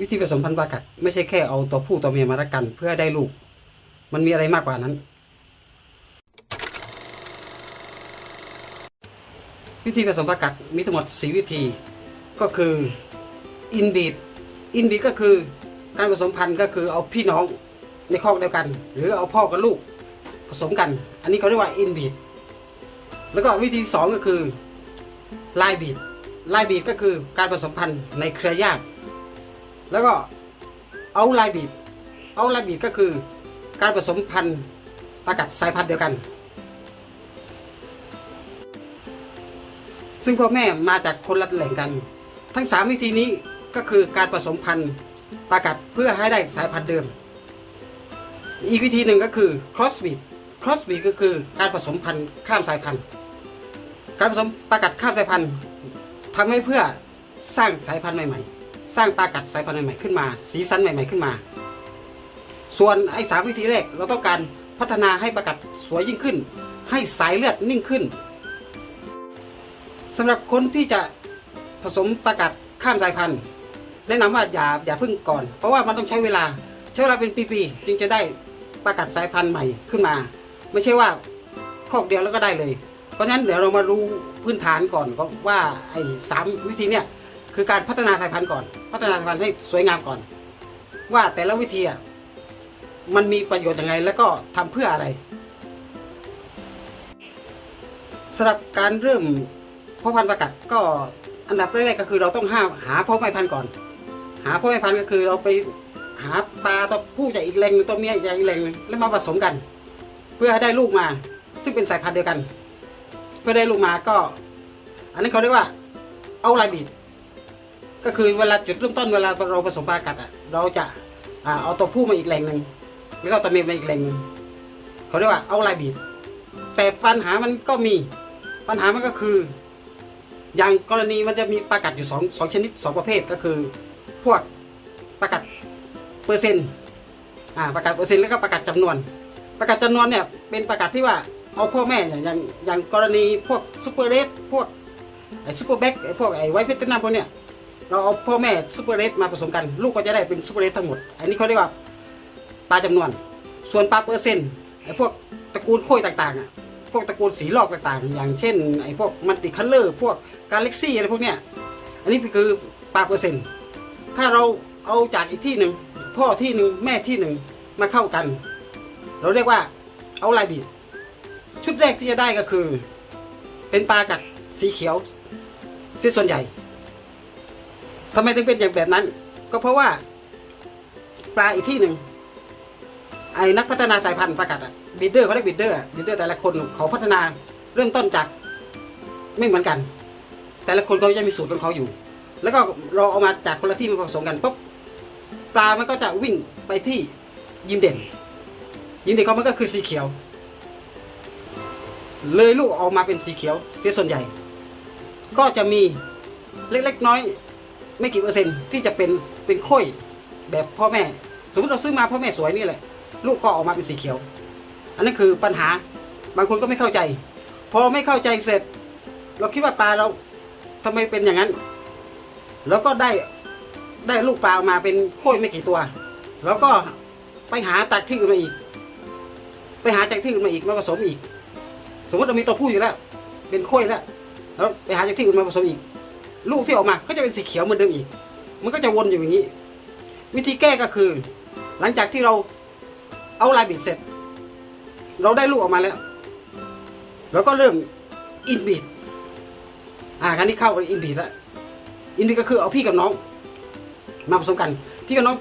วิธีผสมพันธุ์ปลากัดไม่ใช่แค่เอาตัวผู้ตัวเมียมารักกัน เพื่อได้ลูก มันมีอะไรมากกว่านั้น วิธีผสมปลากัดมีทั้งหมด 4 วิธี ก็คืออินบีดอินบีดก็คือการผสมพันธุ์ก็คือเอาพี่น้องในคอกเดียวกัน หรือเอาพ่อกับลูกผสมกัน อันนี้เขาเรียกว่าอินบีดแล้วก็วิธีที่สองก็คือไลบีดไลบีดก็คือการผสมพันธุ์ในเครือญาติ แล้วก็เอาลายบีดเอาลายบีดก็คือการผสมพันธุ์ปากัดสายพันธุ์เดียวกัน ซึ่งพ่อแม่มาจากคนละแหล่งกัน ทั้ง 3 วิธีนี้ก็คือการผสมพันธุ์ปากัดเพื่อให้ได้สายพันธุ์เดิม อีกวิธีหนึ่งก็คือ crossbreed crossbreed ก็คือการผสมพันธุ์ข้ามสายพันธุ์ การผสมปากัดข้ามสายพันธุ์ทำให้เพื่อสร้างสายพันธุ์ใหม่ๆ สร้างปลากัดสายพันธุ์ใหม่ๆขึ้นมา สีสันใหม่ๆขึ้นมา ส่วนไอ้สามวิธีแรกเราต้องการพัฒนาให้ปลากัดสวยยิ่งขึ้น ให้สายเลือดนิ่งขึ้นสำหรับคนที่จะผสมปลากัดข้ามสายพันธุ์แนะนำว่าอย่าอย่าพึ่งก่อน เพราะว่ามันต้องใช้เวลาใช้เวลาเป็นปีๆจึงจะได้ปลากัดสายพันธุ์ใหม่ขึ้นมา ไม่ใช่ว่าคอกเดียวแล้วก็ได้เลย เพราะฉะนั้นเดี๋ยวเรามารู้พื้นฐานก่อนว่าไอ้สามวิธีเนี่ย คือการพัฒนาสายพันธุ์ก่อน พัฒนาสายพันธุ์ให้สวยงามก่อน ว่าแต่ละวิธีมันมีประโยชน์ยังไง แล้วก็ทำเพื่ออะไรสำหรับการเริ่มพ่อพันธุ์ประกัดก็อันดับแรกๆก็คือเราต้องหาหาพ่อแม่พันธุ์ก่อน หาพ่อแม่พันธุ์ก็คือเราไปหาปลาตัวผู้จากอีกแหล่งหนึ่งตัวเมียจากอีกแหล่งหนึ่งแล้วมาผสมกัน เพื่อให้ได้ลูกมา ซึ่งเป็นสายพันธุ์เดียวกัน เพื่อได้ลูกมาก็ อันนี้เขาเรียกว่าเอาลายบีด ก็คือเวลาจุดเริ่มต้นเวลาเราผสมปลากัดอะเราจะเอาตัวผู้มาอีกแหล่งหนึ่งแล้วก็ตัวเมียมาอีกแหล่งหนึ่งเขาเรียกว่าเอาลายบีดแต่ปัญหามันก็มีปัญหามันก็คือ อย่างกรณีมันจะมีปลากัดอยู่สองสองชนิดสองประเภทก็คือ พวกปลากัดเปอร์เซ็นต์อ่าปลากัดเปอร์เซ็นต์แล้วก็ปลากัดจำนวนปลากัดจำนวนเนี่ยเป็นปลากัดที่ว่าเอาพ่อแม่อย่างอย่างอย่างกรณีพวกซูเปอร์เรสพวกไอซูเปอร์แบ็กไอพวกไอไวท์เพชรนาพวกเนี้ย เราเอาพ่อแม่ซูเปอร์เรสมาผสมกัน ลูกก็จะได้เป็นซูเปอร์เรสทั้งหมด อันนี้เขาเรียกว่าปลาจำนวน ส่วนปลาเปอร์เซ็นต์ไอ้พวกตระกูลโค้ยต่างๆอะพวกตระกูลสีลอกต่างๆ อย่างเช่นไอ้พวกมันติคัลเลอร์พวกกาแล็กซี่อะไรพวกเนี้ยอันนี้คือปลาเปอร์เซ็นต์ถ้าเราเอาจากอีกที่หนึ่งพ่อที่หนึ่งแม่ที่หนึ่งมาเข้ากัน เราเรียกว่าเอาลายบีดชุดแรกที่จะได้ก็คือ เป็นปลากัดสีเขียวที่ส่วนใหญ่ ทำไมถึงเป็นอย่างแบบนั้น ก็เพราะว่า ปลาอีกที่หนึ่งไอ้นักพัฒนาสายพันธุ์ประกาศอะบิดเดอร์เขาเรียกบิดเดอร์บิดเดอร์แต่ละคนเขาพัฒนาเริ่มต้นจากไม่เหมือนกัน แต่ละคนเขาจะมีสูตรของเขาอยู่ แล้วก็เราเอามาจากคนละที่มาผสมกันปุ๊บปลามันก็จะวิ่งไปที่ยิมเด่น ยิมเด่นเขามันก็คือสีเขียว เลยลูกออกมาเป็นสีเขียว เสียส่วนใหญ่ ก็จะมีเล็กๆน้อย ไม่กี่เปอร์เซ็นต์ที่จะเป็นเป็นค่อยแบบพ่อแม่ สมมติเราซื้อมาพ่อแม่สวยนี่แหละ ลูกก็ออกมาเป็นสีเขียว อันนั้นคือปัญหาบางคนก็ไม่เข้าใจ พอไม่เข้าใจเสร็จ เราคิดว่าปลาเราทำไมเป็นอย่างนั้น แล้วก็ได้ได้ลูกปลาออกมาเป็นค่อยไม่กี่ตัว แล้วก็ไปหาจากที่อื่นมาอีก ไปหาจากที่อื่นมาอีกมาผสมอีก สมมติเรามีตัวผู้อยู่แล้ว เป็นค่อยแล้วแล้วไปหาจากที่อื่นมาผสมอีก ลูกที่ออกมาก็จะเป็นสีเขียวเหมือนเดิมอีก มันก็จะวนอยู่อย่างนี้ วิธีแก้ก็คือ หลังจากที่เราเอาลายบิดเสร็จ เราได้ลูกออกมาแล้วแล้วก็เริ่มอินบีดอ่าครั้นี้เข้าไปอินบีดแล้วอินบีดก็คือเอาพี่กับน้องมาผสมกัน พี่กับน้อง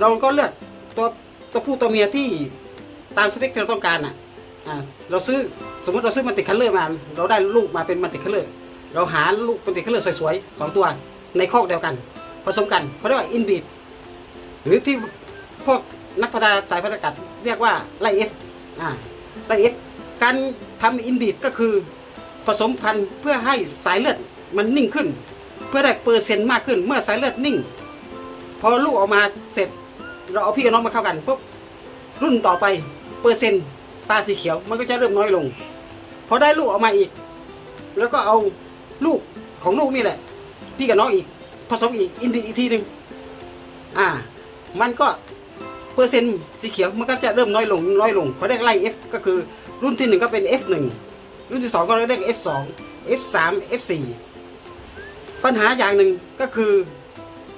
เราก็เลือกตัวตัวผู้ตัวเมียที่ตามสเปคที่เราต้องการอะอ่าเราซื้อสมมติเราซื้อมันติดคัลเลอร์มา เราได้ลูกมาเป็นมันติดคัลเลอร์ เราหาลูกมันติคัลเลอร์สวยๆสองตัวในคอกเดียวกัน ผสมกันเขาเรียกว่าอินบีดหรือที่พวกนักพัฒนาสายพันธุ์กาศเรียกว่าไลเอฟอ่าไลเอฟการทำอินบีดก็คือผสมพันธุ์เพื่อให้สายเลือดมันนิ่งขึ้น เพื่อได้เปอร์เซ็นต์มากขึ้น เมื่อสายเลือดนิ่ง พอลูกออกมาเสร็จ เราเอาพี่กับน้องมาเข้ากันปุ๊บรุ่นต่อไปเปอร์เซ็นต์ตาสีเขียวมันก็จะเริ่มน้อยลง พอได้ลูกออกมาอีก แล้วก็เอา ลูกของลูกนี่แหละ พี่กับน้องอีกผสมอีกอินบีอีกทีหนึ่งอ่า มันก็เปอร์เซ็นต์สีเขียวมันก็จะเริ่มน้อยลงน้อยลงเขาเรียกไล่ F ก็คือรุ่นที่หนึ่งก็เป็น F1 รุ่นที่สองก็เรียก F2 F3 F4 ปัญหาอย่างหนึ่งก็คือ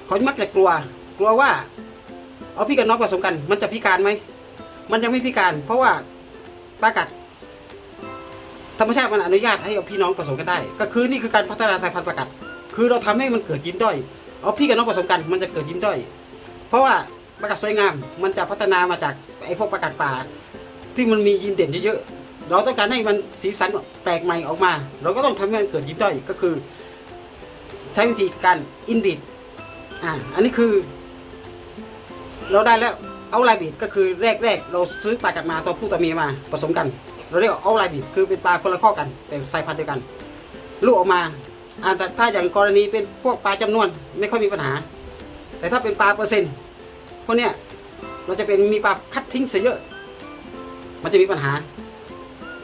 เขามักจะกลัว กลัวว่า เอาพี่กับน้องผสมกัน มันจะพิการไหมมันยังไม่พิการ เพราะว่าปากัด ธรรมชาติมันอนุญาตให้เอาพี่น้องผสมกันได้ ก็คือนี่คือการพัฒนาสายพันธุ์ปลากัด คือเราทำให้มันเกิดยินด้อย เอาพี่กับน้องผสมกันมันจะเกิดยินด้อย เพราะว่าปลากัดสวยงามมันจะพัฒนามาจากไอ้พวกปลากัดป่า ที่มันมียินเด่นเยอะๆ เราต้องการให้มันสีสันแปลกใหม่ออกมา เราก็ต้องทำให้มันเกิดยินด้อยก็คือ ใช้วิธีการอินบิดอ่าอันนี้คือ เราได้แล้วเอาไลบิดก็คือแรกๆ เราซื้อปลากัดมาตัวผู้ตัวเมียมาผสมกัน เราเรียกว่าเอาไลบิดคือเป็นปลาคนละข้อกัน แต่สายพันธุ์เดียวกัน ลูกออกมาอ่าแต่ถ้าอย่างกรณีเป็นพวกปลาจำนวนไม่ค่อยมีปัญหา แต่ถ้าเป็นปลาเปอร์เซ็นต์พวกเนี้ยเราจะเป็นมีปลาคัดทิ้งเสียเยอะ มันจะมีปัญหา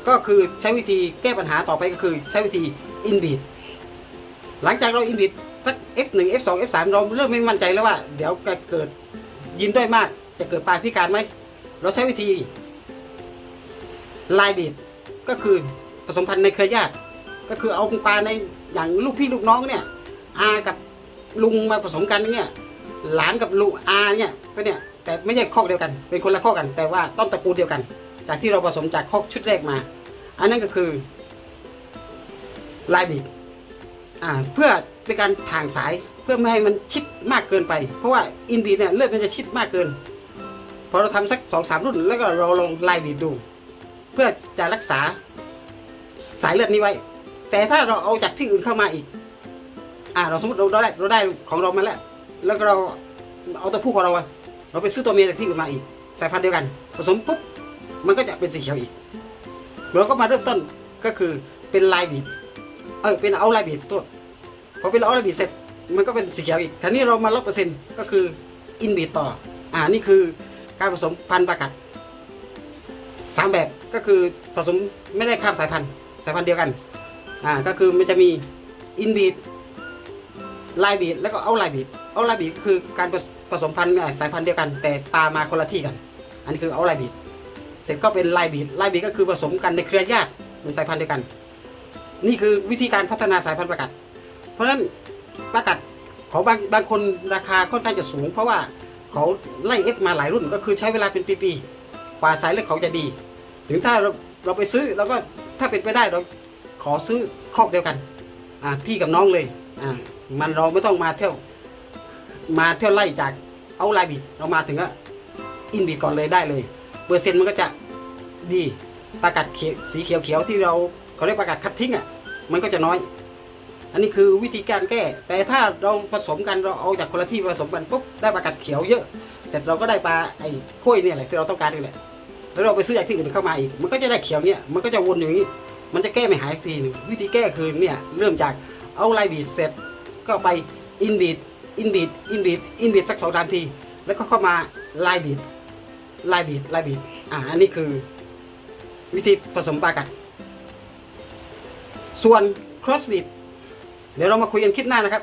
ก็คือใช้วิธีแก้ปัญหาต่อไปก็คือใช้วิธีอินบีดหลังจากเราอินบีดสัก F1 F2 F3 เราเริ่มไม่มั่นใจแล้วว่า เดี๋ยวจะเกิดยินด้วยมาก จะเกิดปลาพิการไหมเราใช้วิธี ไลบีดก็คือผสมพันธุ์ในเครือญาติ ก็คือเอาปลาในอย่างลูกพี่ลูกน้องเนี่ยอากับลุงมาผสมกันเนี่ยหลานกับลุงอาเนี่ยก็เนี่ยแต่ไม่ใช่คอกเดียวกัน เป็นคนละคอกกัน แต่ว่าต้นตระกูลเดียวกัน จากที่เราผสมจากคอกชุดแรกมา อันนั้นก็คือลายบีดอ่าเพื่อเป็นการถ่างสายเพื่อไม่ให้มันชิดมากเกินไป เพราะว่าอินบีเนี่ยเลือดมันจะชิดมากเกิน พอเราทำสักสองสามรุ่นแล้วก็เราลงลายบีดดู เพื่อจะรักษาสายเลือดนี้ไว้ แต่ถ้าเราเอาจากที่อื่นเข้ามาอีก อ่า เราสมมติเราได้เราได้ของเรามาแล้ว แล้วก็เราเอาตัวผู้ของเราอะเราไปซื้อตัวเมียจากที่อื่นมาอีก สายพันธุ์เดียวกันผสมปุ๊บมันก็จะเป็นสีเขียวอีกเราก็มาเริ่มต้นก็คือเป็นลายบีดเออเป็นเอาลายบีดต้นพอเป็นเอาลายบีดเสร็จมันก็เป็นสีเขียวอีกทีนี้เรามาลดเปอร์เซ็นต์ก็คืออินบีดต่อ อ่านี่คือการผสมพันธุ์ปลากัดสามแบบ ก็คือผสมไม่ได้ข้ามสายพันธุ์สายพันธุ์เดียวกันอ่าก็คือมันจะมีอินบีดลายบีดแล้วก็เอาลายบีดเอาลายบีดคือการผสมพันธุ์สายพันธุ์เดียวกัน แต่ปลามาคนละที่กัน อันนี้คือเอาลายบีดเสร็จก็เป็นลายบีดลายบีดก็คือผสมกันในเครือญาติเป็นสายพันธุ์เดียวกัน นี่คือวิธีการพัฒนาสายพันธุ์ประกัด เพราะฉะนั้นประกัดของบางบางคนราคาค่อนข้างจะสูง เพราะว่าเขาไล่เอฟมาหลายรุ่นก็คือใช้เวลาเป็นปีๆกว่าสายเลือดเขาจะดี ถึงถ้าเราเราไปซื้อเราก็ถ้าเป็นไปได้เราขอซื้อคอกเดียวกันอ่าพี่กับน้องเลยอ่ามันเราไม่ต้องมาเที่ยว มาเที่ยวไล่จากเอาลายบีดเรามาถึงก็อินบีดก่อนเลยได้เลย เปอร์เซ็นต์มันก็จะดีประกาศเขียวสีเขียวๆที่เราเขาเรียกประกาศคัดทิ้งอะมันก็จะน้อย อันนี้คือวิธีการแก้ แต่ถ้าเราผสมกันเราเอาจากคนละที่ผสมกันปุ๊บได้ประกาศเขียวเยอะ เสร็จเราก็ได้ปลาไอ้ข้วยเนี่ยแหละที่เราต้องการนี่แหละ แล้วเราไปซื้อจากที่อื่นเข้ามาอีก มันก็จะได้เขียวเนี่ยมันก็จะวนอย่างนี้ มันจะแก้ไม่หายสักทีนึงวิธีแก้คือเนี่ยเริ่มจากเอาไลบีดเสร็จก็ไปอินบีดอินบีดอินบีดอินบีดสักสองสามที แล้วก็เข้ามาไลบีดลายบีดลายบีดอ่าอันนี้คือ วิธีผสมปลากัด ส่วน cross bead เดี๋ยวเรามาคุยกันคลิปหน้านะครับ